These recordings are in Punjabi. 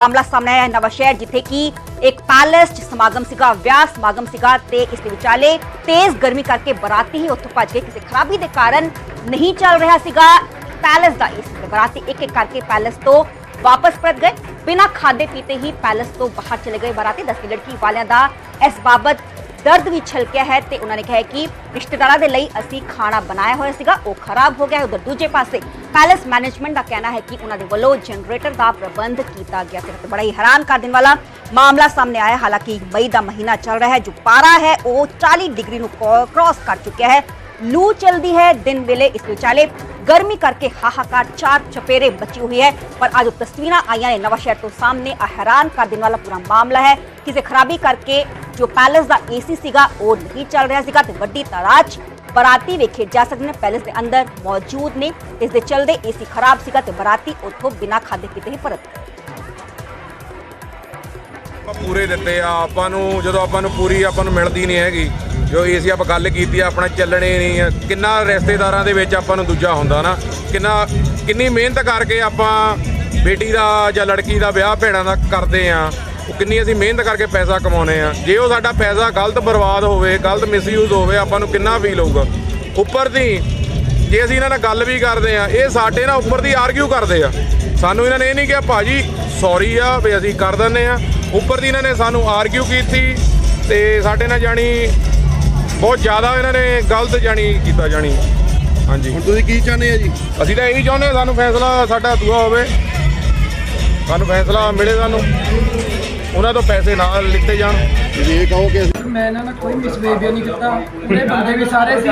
ਮਾਮਲਾ ਸਾਹਮਣੇ ਆਇਆ ਹੈ ਨਵਾਂ ਸ਼ਹਿਰ ਜਿੱਥੇ ਕਿ ਇੱਕ ਪੈਲੇਸ 'ਚ ਸਮਾਗਮ ਸੀਗਾ ਵਿਆਹ ਸਮਾਗਮ ਸੀਗਾ ਤੇ ਇਸ ਦੇ ਵਿਚਾਲੇ ਤੇਜ਼ ਗਰਮੀ ਕਰਕੇ ਬਰਾਤੀ ਹੀ ਉੱਥੋਂ ਭੱਜ ਗਏ ਕਿਸੇ ਖਰਾਬੀ ਦੇ ਕਾਰਨ ਨਹੀਂ ਚੱਲ ਰਿਹਾ ਸੀਗਾ ਪੈਲੇਸ ਦਾ ਇਸ ਬਰਾਤੀ ਇੱਕ ਇੱਕ ਕਰਕੇ ਪੈਲੇਸ ਤੋਂ ਵਾਪਸ ਪਰਤ ਗਏ ਬਿਨਾਂ ਖਾਦੇ ਪੀਤੇ ਹੀ ਪੈਲੇਸ ਤੋਂ ਬਾਹਰ ਚਲੇ ਗਏ ਬਰਾਤੀ ਦਸਤੀ ਲੜਕੀ ਵਾਲਿਆਂ ਦਾ ਇਸ ਬਾਬਤ ਦਰਦ ਵੀ ਛਲਕਿਆ ਹੈ ਤੇ ਉਹਨਾਂ ਨੇ ਕਿਹਾ ਹੈ ਕਿ ਰਿਸ਼ਤੇਦਾਰਾਂ ਦੇ ਲਈ ਅਸੀਂ ਖਾਣਾ ਬਣਾਇਆ ਹੋਇਆ ਸੀਗਾ ਉਹ ਖਰਾਬ ਹੋ ਗਿਆ ਹੈ ਉਧਰ ਦੂਜੇ ਪਾਸੇ ਪੈਲੇਸ ਮੈਨੇਜਮੈਂਟ ਦਾ ਕਹਿਣਾ ਹੈ ਕਿ ਉਹਨਾਂ ਦੇ ਵੱਲੋਂ ਜਨਰੇਟਰ ਦਾ ਪ੍ਰਬੰਧ ਕੀਤਾ ਗਿਆ ਸੀ ਤੇ ਬੜਾ ਹੀ ਹੈਰਾਨ ਕਰ ਦੇਣ ਵਾਲਾ ਮਾਮਲਾ ਸਾਹਮਣੇ ਆਇਆ ਹੈ। ਹਾਲਾਂਕਿ ਮਈ ਦਾ ਮਹੀਨਾ ਚੱਲ ਰਿਹਾ ਹੈ ਜੋ ਪਾਰਾ ਹੈ ਉਹ 40 ਡਿਗਰੀ ਨੂੰ ਕ੍ਰਾਸ ਕਰ ਚੁੱਕਿਆ ਹੈ ਲੂ ਚਲਦੀ ਹੈ ਦਿਨ ਵੇਲੇ ਇਸ ਵਿਚਾਲੇ ਗਰਮੀ ਕਰਕੇ ਹਾਹਾਕਾਰ ਚਾਰ ਚਪੇਰੇ ਬਚੀ ਹੋਈ ਹੈ ਪਰ ਅੱਜ ਉਹ ਤਸਵੀਰਾਂ ਆਈਆਂ ਨੇ ਨਵਾਂ ਸ਼ਹਿਰ ਤੋਂ ਸਾਹਮਣੇ ਆ ਹੈਰਾਨ ਕਰ ਦੇਣ ਵਾਲਾ ਪੂਰਾ ਮਾਮਲਾ ਹੈ ਕਿਸੇ ਖਰਾਬੀ ਕਰਕੇ ਜੋ ਪੈਲੇਸ ਦਾ ਏਸੀ ਸੀਗਾ ਉਹ ਨਹੀਂ ਚੱਲ ਰਿਹਾ ਸੀਗਾ ਤੇ ਵੱਡੀ ਤਾਦਾਦ 'ਚ ਬਰਾਤੀ ਵੇਖੇ ਜਾ ਸਕਦੇ ਨੇ, ਪੈਲੇਸ ਦੇ ਅੰਦਰ ਮੌਜੂਦ ਨੇ। ਇਸ ਦੇ ਚਲਦੇ ਏਸੀ ਖਰਾਬ ਸੀਗਾ ਤੇ ਬਰਾਤੀ ਉੱਥੋਂ ਬਿਨਾਂ ਖਾਦੇ ਪੀਤੇ ਹੀ ਪਰਤ ਆਪਾਂ ਪੂਰੇ ਦਿੱਤੇ ਆ, ਆਪਾਂ ਨੂੰ ਜਦੋਂ ਆਪਾਂ ਨੂੰ ਪੂਰੀ ਆਪਾਂ ਨੂੰ ਮਿਲਦੀ ਨਹੀਂ ਹੈਗੀ। ਜੋ ਏਸੀ ਆਪਾਂ ਗੱਲ ਕੀਤੀ ਆ, ਆਪਣਾ ਚੱਲਣੇ ਨਹੀਂ ਕਿੰਨਾ ਰਿਸ਼ਤੇਦਾਰਾਂ ਦੇ ਵਿੱਚ ਆਪਾਂ ਨੂੰ ਦੂਜਾ ਹੁੰਦਾ ਨਾ। ਕਿੰਨਾ, ਕਿੰਨੀ ਮਿਹਨਤ ਕਰਕੇ ਆਪਾਂ ਬੇਟੀ ਦਾ ਜਾਂ ਲੜਕੀ ਦਾ ਵਿਆਹ ਭੈਣਾਂ ਦਾ ਕਰਦੇ ਆ। ਉਹ ਕਿੰਨੀ ਅਸੀਂ ਮਿਹਨਤ ਕਰਕੇ ਪੈਸਾ ਕਮਾਉਨੇ ਆ। ਜੇ ਉਹ ਸਾਡਾ ਪੈਸਾ ਗਲਤ ਬਰਬਾਦ ਹੋਵੇ ਗਲਤ ਮਿਸਯੂਜ਼ ਹੋਵੇ ਆਪਾਂ ਨੂੰ ਕਿੰਨਾ ਫੀਲ ਹੋਊਗਾ? ਉੱਪਰ ਦੀ ਜੇ ਅਸੀਂ ਇਹਨਾਂ ਨਾਲ ਗੱਲ ਵੀ ਕਰਦੇ ਆ ਇਹ ਸਾਡੇ ਨਾਲ ਉੱਪਰ ਦੀ ਆਰਗਿਊ ਕਰਦੇ ਆ। ਸਾਨੂੰ ਇਹਨਾਂ ਨੇ ਇਹ ਨਹੀਂ ਕਿਹਾ ਭਾਜੀ ਸੌਰੀ ਆ ਵੀ ਅਸੀਂ ਕਰ ਦਿੰਦੇ ਆ। ਉੱਪਰ ਦੀ ਇਹਨਾਂ ਨੇ ਸਾਨੂੰ ਆਰਗਿਊ ਕੀਤੀ ਤੇ ਸਾਡੇ ਨਾਲ ਜਾਣੀ ਬਹੁਤ ਜ਼ਿਆਦਾ ਇਹਨਾਂ ਨੇ ਗਲਤ ਜਾਣੀ ਕੀਤਾ ਜਾਣੀ। ਹਾਂਜੀ। ਹੁਣ ਤੁਸੀਂ ਕੀ ਚਾਹੁੰਦੇ ਆ ਜੀ? ਅਸੀਂ ਤਾਂ ਇਹੀ ਚਾਹੁੰਦੇ ਆ ਸਾਨੂੰ ਫੈਸਲਾ ਸਾਡਾ ਦੂਆ ਹੋਵੇ। ਸਾਨੂੰ ਫੈਸਲਾ ਮਿਲੇ ਸਾਨੂੰ। ਉਹਨਾਂ ਤੋਂ ਪੈਸੇ ਨਾ ਲਿੱਤੇ ਜਾਣ। ਤੁਸੀਂ ਇਹ ਕਹੋ ਕਿ ਅਸੀਂ ਮੈਂ ਇਹਨਾਂ ਨਾਲ ਕੋਈ ਮਿਸਬੀਹੇਵੀਅਰ ਨਹੀਂ ਕੀਤਾ। ਪੂਰੇ ਬੰਦੇ ਵੀ ਸਾਰੇ ਸੀ।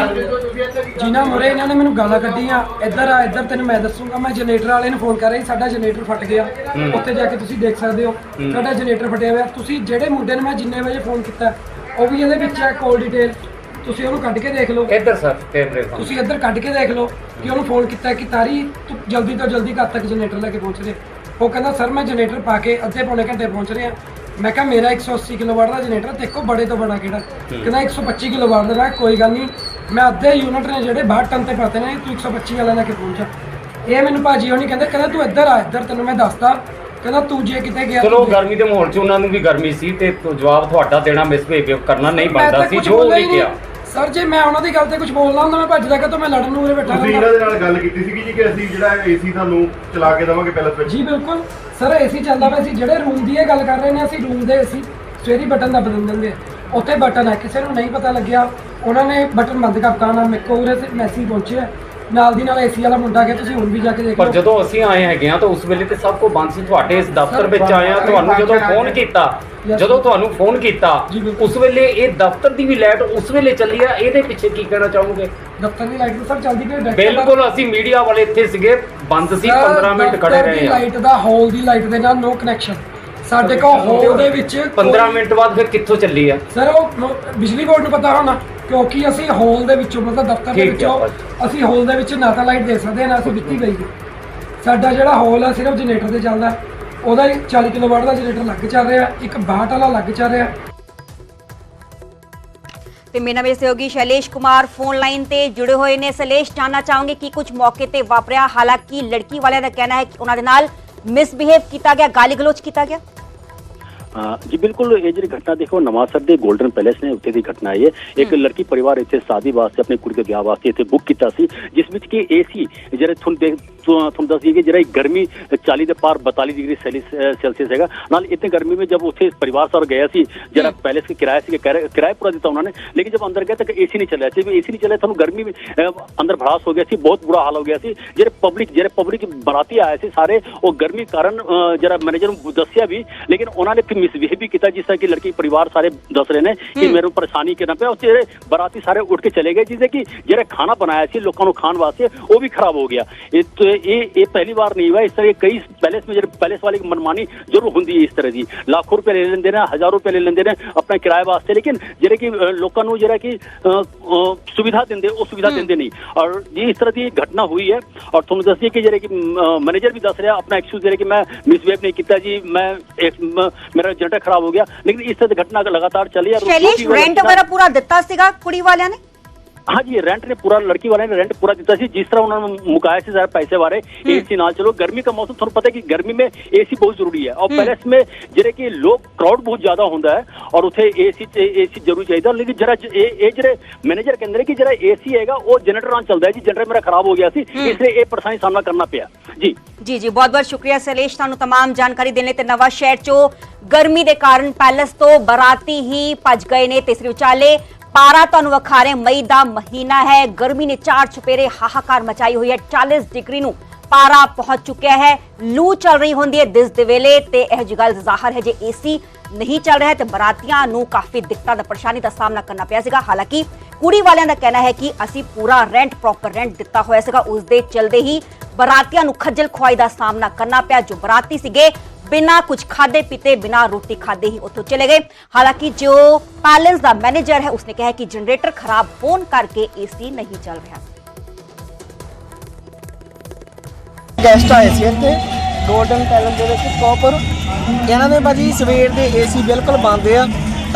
ਜਿਨ੍ਹਾਂ ਮੁਰੇ ਇਹਨਾਂ ਨੇ ਮੈਨੂੰ ਗਾਲਾਂ ਕੱਢੀਆਂ। ਇੱਧਰ ਆ ਇੱਧਰ ਤੈਨੂੰ ਮੈਂ ਦੱਸੂਗਾ। ਮੈਂ ਜਨਰੇਟਰ ਵਾਲੇ ਨੂੰ ਫੋਨ ਕਰ ਰਹੀ ਸਾਡਾ ਜਨਰੇਟਰ ਫਟ ਗਿਆ। ਉੱਥੇ ਜਾ ਕੇ ਤੁਸੀਂ ਦੇਖ ਸਕਦੇ ਹੋ। ਸਾਡਾ ਜਨਰੇਟਰ ਫਟਿਆ ਹੋਇਆ। ਤੁਸੀਂ ਜਿਹੜੇ ਮੁੰਡੇ ਨੂੰ ਮੈਂ ਜਿੰਨੇ ਵਜੇ ਫੋਨ ਕੀਤਾ ਉਹ ਵੀ ਇਹਦੇ ਵਿੱਚ ਹੈ ਕਾਲ ਡਿਟੇਲ ਤੁਸੀਂ ਉਹਨੂੰ ਕੱਢ ਕੇ ਦੇਖ ਲਓ। ਇੱਧਰ ਸਰ ਕੈਮਰੇ ਤੋਂ ਤੁਸੀਂ ਇੱਧਰ ਕੱਢ ਕੇ ਦੇਖ ਲਓ ਕਿ ਉਹਨੂੰ ਫੋਨ ਕੀਤਾ ਕਿ ਤਾਰੀ ਤੂੰ ਜਲਦੀ ਤੋਂ ਜਲਦੀ ਕਦ ਤੱਕ ਜਨਰੇਟਰ ਲੈ ਕੇ ਪਹੁੰਚ ਰਹੇ। ਉਹ ਕਹਿੰਦਾ ਸਰ ਮੈਂ ਜਨਰੇਟਰ ਪਾ ਕੇ ਅੱਧੇ ਪੌਣੇ ਘੰਟੇ ਪਹੁੰਚ ਰਿਹਾ। ਮੈਂ ਕਿਹਾ ਮੇਰਾ 180 ਕਿਲੋਵਾਟ ਦਾ ਜਨਰੇਟਰ ਦੇਖੋ ਬੜੇ ਤੋਂ ਬੜਾ ਕਿਹੜਾ। ਕਹਿੰਦਾ 125 ਕਿਲੋਵਾਟ ਦਾ ਮੈਂ ਕੋਈ ਗੱਲ ਨਹੀਂ। ਮੈਂ ਅੱਧੇ ਯੂਨਿਟ ਨੇ ਜਿਹੜੇ 62 ਟਨ ਤੇ ਪਾਤੇ ਨੇ ਤੂੰ 125 ਵਾਲਾ ਲੈ ਕੇ ਪਹੁੰਚਾ ਇਹ ਮੈਨੂੰ ਭਾਜੀ ਨਹੀਂ ਕਹਿੰਦੇ ਕਹਿੰਦਾ ਤੂੰ ਇੱਧਰ ਆ ਇੱਧਰ ਤੈਨੂੰ ਮੈਂ ਦੱਸਦਾ। ਕਹਿੰਦਾ ਤੂੰ ਜੇ ਕਿਤੇ ਗਿਆ ਚਲੋ ਗਰਮੀ ਦੇ ਮਾਹੌਲ 'ਚ ਉਹਨਾਂ ਨੂੰ ਵੀ ਗਰਮੀ ਸੀ ਤੇ ਜਵਾਬ ਤੁਹਾਡਾ ਦੇਣਾ ਮਿਸਬਿਹੇਵ ਕਰਨਾ ਨਹੀਂ ਬਣਦਾ ਸੀ ਜੋ ਨਹੀਂ। ਕਿਹਾ। ਸਰ ਜੇ ਮੈਂ ਉਹਨਾਂ ਦੀ ਗੱਲ ਤੇ ਕੁਝ ਬੋਲਦਾ ਹੁੰਦਾ ਮੈਂ ਭੱਜਦਾ ਕਿ ਮੈਂ ਲੜਨ ਨੂੰ ਉਰੇ ਬੈਠਾ ਤੁਸੀਂ ਇਹਨਾਂ ਦੇ ਨਾਲ ਗੱਲ ਕੀਤੀ ਸੀਗੀ ਜੀ ਕਿ ਅਸੀਂ ਜਿਹੜਾ ਏਸੀ ਤੁਹਾਨੂੰ ਚਲਾ ਕੇ ਦੇਵਾਂਗੇ ਪੈਲਸ ਵਿੱਚ ਜੀ ਬਿਲਕੁਲ। ਸਰ ਏਸੀ ਚੱਲਦਾ ਪਿਆ ਸੀ। ਜਿਹੜੇ ਰੂਮ ਦੀ ਇਹ ਗੱਲ ਕਰ ਰਹੇ ਨੇ ਅਸੀਂ ਰੂਮ ਦੇ ਏਸੀ ਸਵੇਰੀ ਬਟਨ ਦੱਬ ਦਿੰਦੇ ਆ ਉੱਥੇ ਬਟਨ ਹੈ। ਕਿਸੇ ਨੂੰ ਨਹੀਂ ਪਤਾ ਲੱਗਿਆ। ਉਹਨਾਂ ਨੇ ਬਟਨ ਬੰਦ ਕਰਤਾ। ਨਾ ਮੇਰੇ ਕੋਲ ਉਰੇ ਮੈਸੇਜ ਪਹੁੰਚਿਆ। ਨਾਲ ਦੀ ਨਾਲ ਏਸੀ ਵਾਲਾ ਮੁੰਡਾ ਗਿਆ ਤੁਸੀਂ ਹੁਣ ਵੀ ਜਾ ਕੇ ਦੇਖ ਪਰ ਜਦੋਂ ਅਸੀਂ ਆਏ ਹੈਗੇ ਆ ਤਾਂ ਉਸ ਵੇਲੇ ਤੇ ਸਭ ਕੋ ਬੰਦ ਸੀ ਤੁਹਾਡੇ ਇਸ ਦਫ਼ਤਰ ਵਿੱਚ ਆਏ ਆ ਤੁਹਾਨੂੰ ਜਦੋਂ ਫੋਨ ਕੀਤਾ. ਜਦੋਂ ਤੁਹਾਨੂੰ ਫੋਨ ਕੀਤਾ। ਉਸ ਵੇਲੇ ਇਹ ਦਫ਼ਤਰ ਦੀ ਵੀ ਲਾਈਟ ਉਸ ਵੇਲੇ ਚੱਲੀ ਆ ਇਹਦੇ ਪਿੱਛੇ ਕੀ ਕਹਿਣਾ ਚਾਹੋਗੇ? ਦਫ਼ਤਰ ਦੀ ਲਾਈਟ ਸਰ ਚੱਲਦੀ ਪਈ ਬਿਲਕੁਲ ਅਸੀਂ ਮੀਡੀਆ ਵਾਲੇ ਇੱਥੇ ਸੀਗੇ ਬੰਦ ਸੀ ਸਰ, 15 ਮਿੰਟ ਖੜੇ ਦਫ਼ਤਰ ਦੀ ਰਹੇ ਆ। ਲਾਈਟ ਦਾ ਹਾਲ ਦੀ ਲਾਈਟ ਦੇ ਨਾਲ ਨੋ ਕਨੈਕਸ਼ਨ ਸਾਡੇ ਕੋਲ ਹਾਲ ਦੇ ਵਿੱਚ 15 ਕੋਈ- ਮਿੰਟ ਬਾਅਦ ਫਿਰ ਕਿੱਥੋਂ ਚੱਲੀ ਆ? ਸਰ ਉਹ ਬਿਜਲੀ ਬੋਰਡ ਨੂੰ ਪਤਾ ਹੋਣਾ। ਕਿਉਂਕਿ ਅਸੀਂ ਹਾਲ ਦੇ ਵਿੱਚੋਂ ਮਤਲਬ ਦਫ਼ਤਰ ਦੇ ਠੀਕ ਹੈ ਵਿੱਚੋਂ। ਅਸੀਂ ਹਾਲ ਦੇ ਵਿੱਚ ਨਾ ਤਾਂ ਲਾਈਟ ਦੇ ਸਕਦੇ ਹਾਂ ਨਾ ਅਸੀਂ ਦਿੱਤੀ ਗਈ। ਹੈ। ਸਾਡਾ ਜਿਹੜਾ ਹਾਲ ਆ ਸਿਰਫ ਜਨਰੇਟਰ ਤੇ ਚੱਲਦਾ। ਉਹਦਾ ਹੀ 40 ਕਿਲੋਵਾਟ ਦਾ ਜਨਰੇਟਰ ਲੱਗ ਚੱਲ ਰਿਹਾ ਇੱਕ 62 ਵਾਲਾ ਲੱਗ ਚੱਲ ਰਿਹਾ। ਤੇ ਮੇਰੇ ਨਾਲ ਮੇਰੇ ਸਹਿਯੋਗੀ ਸ਼ੈਲੇਸ਼ ਕੁਮਾਰ ਫੋਨ ਲਾਈਨ ਤੇ ਜੁੜੇ ਹੋਏ ਨੇ। ਸ਼ੈਲੇਸ਼ ਜਾਨਣਾ ਚਾਹਾਂਗੇ ਕਿ ਕੁਝ ਮੌਕੇ ਤੇ ਵਾਪਰਿਆ? ਹਾਲਾਂਕਿ ਲੜਕੀ ਵਾਲਿਆਂ ਦਾ ਕਹਿਣਾ ਹੈ ਕਿ ਉਹਨਾਂ ਦੇ ਨਾਲ ਮਿਸਬਿਹੇਵ ਕੀਤਾ ਗਿਆ ਗਾਲੀ ਗਲੋਚ ਕੀਤਾ ਗਿਆ। ਜੀ ਬਿਲਕੁਲ ਇਹ ਜਿਹੜੀ ਘਟਨਾ ਦੇਖੋ ਨਵਾਂਸਰ ਦੇ 골ਡਨ ਪੈਲੇਸ ਨੇ ਉੱਥੇ ਦੀ ਘਟਨਾ ਹੈ। ਇੱਕ ਲੜਕੀ ਪਰਿਵਾਰ ਇੱਥੇ ਸ਼ਾਦੀ ਵਾਸਤੇ ਆਪਣੀ ਕੁੜੀ ਦੇ ਵਿਆਹ ਵਾਸਤੇ ਇੱਥੇ ਬੁੱਕ ਕੀਤਾ ਸੀ ਜਿਸ ਵਿੱਚ ਕਿ ਏਸੀ ਜਿਹੜੇ ਤੁਹਾਨੂੰ ਤੁਹਾਨੂੰ ਦੱਸ ਦਈਏ ਕਿ ਜਿਹੜਾ ਗਰਮੀ 40 ਦੇ ਪਾਰ 42 ਡਿਗਰੀ ਸੈਲਸੀਅਸ ਹੈਗਾ। ਨਾਲ ਇਤਨੇ ਗਰਮੀ ਵਿੱਚ ਜਦ ਉੱਥੇ ਪਰਿਵਾਰ ਸਾਰ ਗਿਆ ਸੀ ਜਿਹੜਾ ਪੈਲੇਸ ਦੇ ਕਿਰਾਏ ਸੀ ਕਿਰਾਏ ਪੂਰਾ ਦਿੱਤਾ ਉਹਨਾਂ ਨੇ। ਲੇਕਿਨ ਜਦ ਅੰਦਰ ਗਏ ਤਾਂ ਏਸੀ ਨਹੀਂ ਚੱਲਿਆ ਸੀ। ਵੀ ਏਸੀ ਨਹੀਂ ਚੱਲਿਆ ਤੁਹਾਨੂੰ ਗਰਮੀ ਅੰਦਰ ਭੜਾਸ ਹੋ ਗਿਆ ਸੀ ਬਹੁਤ ਬੁਰਾ ਹਾਲ ਹੋ ਗਿਆ ਸੀ। ਜਿਹੜੇ ਪਬਲਿਕ ਜਿਹੜੇ ਪਬਲਿਕ ਬਰਾਤੀ ਆਏ ਸੀ ਸਾਰੇ ਉਹ ਗਰਮੀ ਕਾਰਨ ਜਿਹੜਾ ਮੈਨੇਜਰ ਨੂੰ ਦੱਸਿਆ ਵੀ ਲੇਕਿਨ ਉਹਨਾਂ ਨੇ ਫਿਰ ਮਿਸਬਿਹੇਵ ਵੀ ਕੀਤਾ ਜਿਸ ਤਰ੍ਹਾਂ ਕਿ ਲੜਕੀ ਪਰਿਵਾਰ ਸਾਰੇ ਦੱਸ ਰਹੇ ਨੇ ਕਿ ਮੈਨੂੰ ਪਰੇਸ਼ਾਨੀ ਕਿਨਾ ਪਿਆ। ਉਸ ਜਿਹੜੇ ਬਰਾਤੀ ਸਾਰੇ ਉੱਠ ਕੇ ਚਲੇ ਗਏ ਜਿਸ ਕਿ ਜਿਹੜਾ ਖਾਣਾ ਬਣਾਇਆ ਸੀ ਲੋਕਾਂ ਨੂੰ ਖਾਣ ਵਾਸਤੇ ਉਹ ਵੀ ਖਰਾਬ ਹੋ ਗਿਆ। ਇਹ ਇਹ ਇਹ ਪਹਿਲੀ ਵਾਰ ਨਹੀਂ ਹੋਇਆ। ਇਸ ਤਰ੍ਹਾਂ ਕਈ ਪੈਲੇਸ ਮੇਂ ਪੈਲੇਸ ਵਾਲੇ ਦੀ ਮਨਮਾਨੀ ਜ਼ਰੂਰ ਹੁੰਦੀ ਹੈ ਇਸ ਤਰ੍ਹਾਂ ਦੀ। ਲੱਖ ਰੁਪਏ ਲੈ ਲੈਂਦੇ ਨੇ ਹਜ਼ਾਰ ਰੁਪਏ ਲੈ ਲੈਂਦੇ ਨੇ ਆਪਣਾ ਕਿਰਾਏ ਵਾਸਤੇ। ਲੇਕਿਨ ਜਿਹੜੇ ਕਿ ਲੋਕਾਂ ਨੂੰ ਜਿਹੜਾ ਕਿ ਸੁਵਿਧਾ ਦਿੰਦੇ ਉਹ ਸੁਵਿਧਾ ਦਿੰਦੇ ਨਹੀਂ। ਔਰ ਇਹ ਇਸ ਤਰ੍ਹਾਂ ਦੀ ਘਟਨਾ ਹੋਈ ਹੈ। ਔਰ ਤੁਹਾਨੂੰ ਦੱਸੀਏ ਕਿ ਜਿਹੜੇ ਕਿ ਮੈਨੇਜਰ ਵੀ ਦੱਸ ਰਿਹਾ ਆਪਣਾ ਐਕਸਕਿਊਜ਼ ਦੇ ਰਿਹਾ ਕਿ ਮੈਂ ਮਿਸਬੀਹੇਵ ਨਹੀਂ ਕੀਤਾ ਜੀ ਮੈਂ ਮੇਰਾ ਜਨਰੇਟਰ ਖਰਾਬ ਹੋ ਗਿਆ। ਲੇਕਿਨ ਇਸ ਤਰ੍ਹਾਂ ਦੀ ਘਟਨਾ ਲਗਾਤਾਰ ਚੱਲੀ ਆ। ਰੈਂਟ ਵਗੈਰਾ ਪੂਰਾ ਦਿੱਤਾ ਸੀਗਾ ਕੁੜੀ ਵਾਲਿਆਂ ਨੇ? हाँ जी रेंट ने पूरा लड़की वाले ने रेंट पूरा ਦਿੱਤਾ ਸੀ ਜਿਸ ਤਰ੍ਹਾਂ ਉਹਨਾਂ ਨੂੰ ਮੁਕਾਇਆ ਸੀ ਜ਼ਰਾ ਪੈਸੇ ਬਾਰੇ ਏਸੀ ਨਾਲ ਚਲੋ ਗਰਮੀ ਦਾ ਮੌਸਮ ਤੁਹਾਨੂੰ ਪਤਾ ਹੈ ਕਿ ਗਰਮੀ में एसी बहुत जरूरी है और पैलेस में ਜਿਹੜੇ ਕਿ ਲੋਕ ਕਰਾਊਡ ਬਹੁਤ ਜ਼ਿਆਦਾ ਹੁੰਦਾ ਹੈ ਔਰ ਉੱਥੇ ਏਸੀ ਤੇ ਏਸੀ ਜ਼ਰੂਰ ਚਾਹੀਦਾ ਲੇਕਿਨ ਜਰਾ ਇਹ ਇਹ ਜਿਹੜੇ ਮੈਨੇਜਰ ਕਹਿੰਦੇ ਨੇ ਕਿ ਜਿਹੜਾ ਏਸੀ ਹੈਗਾ ਉਹ ਜਨਰੇਟਰ ਨਾਲ ਚੱਲਦਾ ਹੈ ਜੀ ਜਨਰੇਟਰ ਮੇਰਾ ਖਰਾਬ ਹੋ ਗਿਆ ਸੀ ਇਸ ਲਈ ਇਹ ਪਰੇਸ਼ਾਨੀ ਸਾਹਮਣਾ ਕਰਨਾ ਪਿਆ ਜੀ ਜੀ ਜੀ ਬਹੁਤ ਬਹੁਤ ਸ਼ੁਕਰੀਆ ਸੈਲੇਸ਼ ਤੁਹਾਨੂੰ तमाम ਜਾਣਕਾਰੀ ਦੇਣ ਲਈ ਤੇ ਨਵਾਂ ਸ਼ਹਿਰ ਚੋਂ ਗਰਮੀ ਦੇ ਕਾਰਨ ਪੈਲਸ ਤੋਂ ਬਰਾਤੀ ਹੀ ਭੱਜ ਗਏ ਨੇ ਤੀਸਰੇ ਉਚਾਲੇ ਪਾਰਾ ਤੁਹਾਨੂੰ ਵਿਖਾ ਰਹੇ ਮਈ ਦਾ ਮਹੀਨਾ ਹੈ। ਗਰਮੀ ਨੇ ਚਾਰ ਚੁਪੇਰੇ ਹਾਹਾਕਾਰ ਮਚਾਈ ਹੋਈ ਹੈ। 40 ਡਿਗਰੀ ਨੂੰ ਪਾਰਾ ਪਹੁੰਚ ਚੁੱਕਿਆ ਹੈ। ਲੂ ਚੱਲ ਰਹੀ ਹੁੰਦੀ ਹੈ ਦਿਸ ਦੇ ਵੇਲੇ ਤੇ ਇਹ ਜੀ ਜ਼ਾਹਰ ਹੈ, ਜੇ ਏਸੀ ਨਹੀਂ ਚੱਲ ਰਿਹਾ ਤੇ ਬਰਾਤੀਆਂ ਨੂੰ ਕਾਫੀ ਦਿੱਕਤਾਂ ਦਾ ਪਰੇਸ਼ਾਨੀ ਦਾ ਸਾਹਮਣਾ ਕਰਨਾ ਪਿਆ ਸੀਗਾ। ਹਾਲਾਂਕਿ ਕੁੜੀ ਵਾਲਿਆਂ ਦਾ ਕਹਿਣਾ ਹੈ ਕਿ ਅਸੀਂ ਪੂਰਾ ਰੈਂਟ ਪ੍ਰੋਪਰ ਰੈਂਟ ਦਿੱਤਾ ਹੋਇਆ ਸੀਗਾ। ਉਸ ਦੇ ਚਲਦੇ ਹੀ ਬਰਾਤੀਆਂ ਨੂੰ ਖੱਜਲ ਖੁਆਈ ਦਾ ਸਾਹਮਣਾ ਕਰਨਾ ਪਿਆ। ਜੋ ਬਰਾਤੀ ਸੀਗੇ ਬਿਨਾ ਕੁਝ ਖਾਦੇ ਪੀਤੇ, ਬਿਨਾ ਰੋਟੀ ਖਾਦੇ ਹੀ ਉੱਥੋਂ ਚਲੇ ਗਏ। ਹਾਲਾਂਕਿ ਜੋ ਪੈਲੇਸ ਦਾ ਮੈਨੇਜਰ ਹੈ, ਉਸਨੇ ਕਿਹਾ ਕਿ ਜਨਰੇਟਰ ਖਰਾਬ ਹੋਣ ਕਰਕੇ ਏਸੀ ਨਹੀਂ ਚੱਲ ਰਿਹਾ। ਗੈਸਟ ਆਏ ਸੀ ਇੱਥੇ ਗੋਲਡਨ ਪੈਲਸ ਦੇ ਵਿੱਚ ਕੋਪਰ ਇਹਨਾਂ ਨੇ ਭਾਜੀ ਸਵੇਰ ਦੇ ਏਸੀ ਬਿਲਕੁਲ ਬੰਦ ਆ।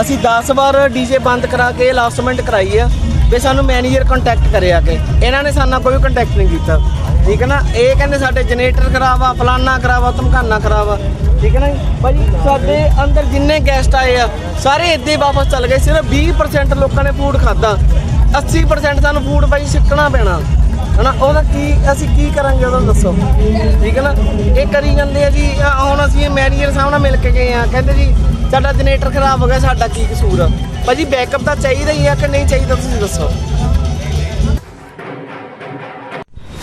ਅਸੀਂ 10 ਵਾਰ ਡੀਜੇ ਬੰਦ ਕਰਾ ਕੇ ਲਾਸਟਮੈਂਟ ਕਰਾਈ ਆ, ਵੀ ਸਾਨੂੰ ਮੈਨੇਜਰ ਕੰਟੈਕਟ ਕਰਿਆ ਕੇ। ਇਹਨਾਂ ਨੇ ਸਾਨੂੰ ਕੋਈ ਕੰਟੈਕਟ ਨਹੀਂ ਕੀਤਾ। ਠੀਕ ਹੈ ਨਾ? ਇਹ ਕਹਿੰਦੇ ਸਾਡੇ ਜਨਰੇਟਰ ਖਰਾਬ ਆ, ਫਲਾਨਾ ਖਰਾਬ ਆ, ਧਮਕਾਨਾ ਖਰਾਬ ਆ। ਠੀਕ ਹੈ ਨਾ ਜੀ? ਭਾਜੀ, ਸਾਡੇ ਅੰਦਰ ਜਿੰਨੇ ਗੈਸਟ ਆਏ ਆ, ਸਾਰੇ ਇੱਦਾਂ ਹੀ ਵਾਪਸ ਚੱਲ ਗਏ। ਸਿਰਫ 20% ਲੋਕਾਂ ਨੇ ਫੂਡ ਖਾਦਾ 80% ਸਾਨੂੰ ਫੂਡ ਭਾਈ ਸਿੱਕਣਾ ਪੈਣਾ। ਹਨਾ, ਉਹਦਾ ਕੀ, ਅਸੀਂ ਕੀ ਕਰਾਂਗੇ ਉਹਦਾ ਦੱਸੋ। ਠੀਕ ਹੈ ਨਾ? ਇਹ ਕਰੀ ਜਾਂਦੇ ਆ ਜੀ ਆਹ ਹੁਣ ਅਸੀਂ ਮੈਨੇਜਰ ਸਾਹਿਬ ਨਾਲ ਮਿਲ ਕੇ ਗਏ ਆ। ਕਹਿੰਦੇ ਜੀ, ਸਾਡਾ ਜਨਰੇਟਰ ਖਰਾਬ ਹੋ ਗਿਆ, ਸਾਡਾ ਕੀ ਕਸੂਰ ਆ? ਭਾਜੀ ਬੈਕਅਪ ਤਾਂ ਚਾਹੀਦਾ ਹੀ ਆ ਕਿ ਨਹੀਂ ਚਾਹੀਦਾ, ਤੁਸੀਂ ਦੱਸੋ।